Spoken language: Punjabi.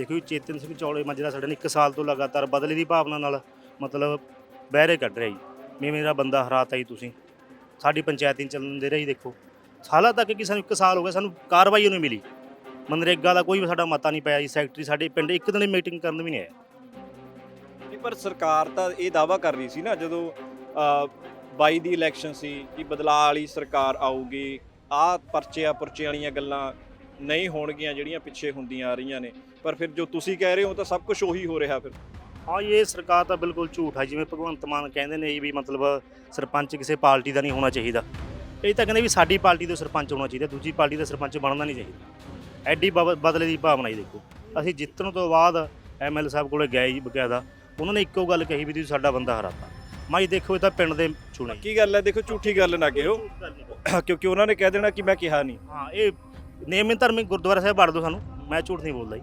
ਦੇਖੋ ਜੀ ਚੇਤਨ ਸਿੰਘ ਚੌਲੇ ਮਾਜਰਾ ਸਾਡੇ ਨੇ 1 ਸਾਲ ਤੋਂ ਲਗਾਤਾਰ ਬਦਲੇ ਦੀ ਭਾਵਨਾ ਨਾਲ ਮਤਲਬ ਬਹਿਰੇ ਕੱਢ ਰਿਹਾ ਜੀ। ਮੈਂ ਮੇਰਾ ਬੰਦਾ ਹਰਾਤਾ ਜੀ ਤੁਸੀਂ। ਸਾਡੀ ਪੰਚਾਇਤ ਨਹੀਂ ਚੱਲਣ ਦੇ ਰਹੀ ਦੇਖੋ। ਸਾਲਾਂ ਤੱਕ ਕਿ ਸਾਨੂੰ 1 ਸਾਲ ਹੋ ਗਿਆ ਸਾਨੂੰ ਕਾਰਵਾਈ ਨਹੀਂ ਮਿਲੀ। ਮਨਰੇਗਾ ਦਾ ਕੋਈ ਵੀ ਸਾਡਾ ਮਤਾ ਨਹੀਂ ਪਿਆ ਜੀ ਸੈਕਟਰੀ ਸਾਡੇ ਪਿੰਡ ਇੱਕ ਦਿਨ ਮੀਟਿੰਗ ਕਰਨ ਵੀ ਨਹੀਂ ਆਇਆ। ਪਰ ਸਰਕਾਰ ਤਾਂ ਇਹ ਦਾਵਾ ਕਰ ਰਹੀ ਸੀ ਨਾ ਜਦੋਂ ਅ, 22 ਦੀ ਇਲੈਕਸ਼ਨ ਸੀ ਕਿ ਬਦਲਾਅ ਵਾਲੀ ਸਰਕਾਰ ਆਊਗੀ ਆਹ ਪਰਚਿਆਂ ਪੁਰਚੇ ਵਾਲੀਆਂ ਗੱਲਾਂ ਨਹੀਂ ਹੋਣਗੀਆਂ ਜਿਹੜੀਆਂ ਪਿੱਛੇ ਹੁੰਦੀਆਂ ਆ ਰਹੀਆਂ ਨੇ। ਪਰ ਫਿਰ ਜੋ ਤੁਸੀਂ ਕਹਿ ਰਹੇ ਹੋ ਤਾਂ ਸਭ ਕੁਝ ਉਹੀ ਹੋ ਰਿਹਾ ਫਿਰ। ਹਾਂ ਇਹ ਸਰਕਾਰ ਤਾਂ ਬਿਲਕੁਲ ਝੂਠ ਹੈ ਜਿਵੇਂ ਭਗਵੰਤ ਮਾਨ ਕਹਿੰਦੇ ਨੇ ਵੀ ਮਤਲਬ ਸਰਪੰਚ ਕਿਸੇ ਪਾਰਟੀ ਦਾ ਨਹੀਂ ਹੋਣਾ ਚਾਹੀਦਾ। ਇਹ ਤਾਂ ਕਹਿੰਦੇ ਵੀ ਸਾਡੀ ਪਾਰਟੀ ਦਾ ਸਰਪੰਚ ਹੋਣਾ ਚਾਹੀਦਾ ਦੂਜੀ ਪਾਰਟੀ ਦਾ ਸਰਪੰਚ ਬਣਨਾ ਨਹੀਂ ਚਾਹੀਦਾ। ਐਡੀ ਬਦਲੇ ਦੀ ਭਾਵਨਾ ਹੀ ਦੇਖੋ। ਅਸੀਂ ਜਿੱਤਣ ਤੋਂ ਬਾਅਦ ਐਮਐਲ ਸਾਹਿਬ ਕੋਲੇ ਗਏ ਜੀ ਬਕਾਇਦਾ। ਉਹਨਾਂ ਨੇ ਇੱਕੋ ਗੱਲ ਕਹੀ ਵੀ ਤੁਸੀਂ ਸਾਡਾ ਬੰਦਾ ਹਰਾਤਾ। ਮਾਈ ਦੇਖੋ ਇਹ ਤਾਂ ਪਿੰਡ ਦੇ ਚੁਣੇ। ਕੀ ਗੱਲ ਹੈ? ਦੇਖੋ ਝੂਠੀ ਗੱਲ ਨਾ ਕਿਹੋ। ਕਿਉਂਕਿ ਉਹਨਾਂ ਨੇ ਕਹਿ ਦੇਣਾ ਕਿ ਮੈਂ ਕਿਹਾ ਨਹੀਂ। ਹਾਂ ਇਹ ਨੇਮਿਤ ਧਰਮੀ ਗੁਰਦੁਆਰਾ ਸਾਹਿਬ ਵੜ ਦਿਓ ਸਾਨੂੰ ਮੈਂ ਝੂਠ ਨਹੀਂ ਬੋਲਦਾ ਜੀ।